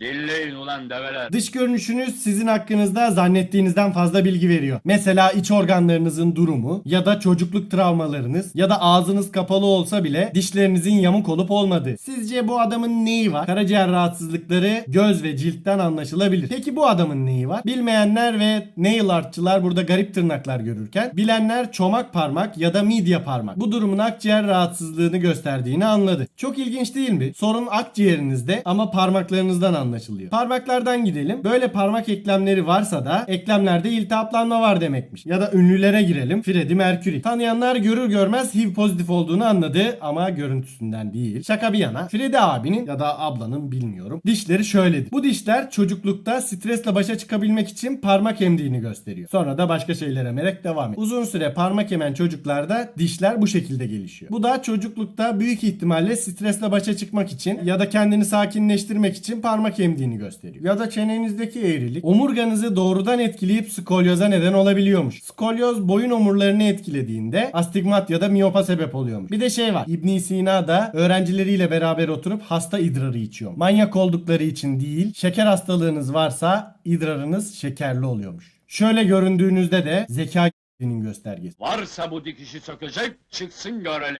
Dinleyin ulan develer. Dış görünüşünüz sizin hakkınızda zannettiğinizden fazla bilgi veriyor. Mesela iç organlarınızın durumu ya da çocukluk travmalarınız ya da ağzınız kapalı olsa bile dişlerinizin yamuk olup olmadığı. Sizce bu adamın neyi var? Karaciğer rahatsızlıkları göz ve ciltten anlaşılabilir. Peki bu adamın neyi var? Bilmeyenler ve nail artçılar burada garip tırnaklar görürken bilenler çomak parmak ya da midye parmak. Bu durumun akciğer rahatsızlığını gösterdiğini anladı. Çok ilginç değil mi? Sorun akciğerinizde ama parmaklarınızdan anlaşılıyor. Parmaklardan gidelim. Böyle parmak eklemleri varsa da eklemlerde iltihaplanma var demekmiş. Ya da ünlülere girelim. Freddie Mercury. Tanıyanlar görür görmez HIV pozitif olduğunu anladı ama görüntüsünden değil. Şaka bir yana Freddie abinin ya da ablanın bilmiyorum. Dişleri şöyledir. Bu dişler çocuklukta stresle başa çıkabilmek için parmak emdiğini gösteriyor. Sonra da başka şeylere merek devam ediyor. Uzun süre parmak emen çocuklarda dişler bu şekilde gelişiyor. Bu da çocuklukta büyük ihtimalle stresle başa çıkmak için ya da kendini sakinleştirmek için parmak emdiğini gösteriyor. Ya da çenenizdeki eğrilik omurganızı doğrudan etkileyip skolyoza neden olabiliyormuş. Skolyoz boyun omurlarını etkilediğinde astigmat ya da miyopa sebep oluyormuş. Bir de şey var. İbn Sina da öğrencileriyle beraber oturup hasta idrarı içiyor. Manyak oldukları için değil, şeker hastalığınız varsa idrarınız şekerli oluyormuş. Şöyle göründüğünüzde de zeka göstergesi. Varsa bu dikişi sökecek çıksın görelim.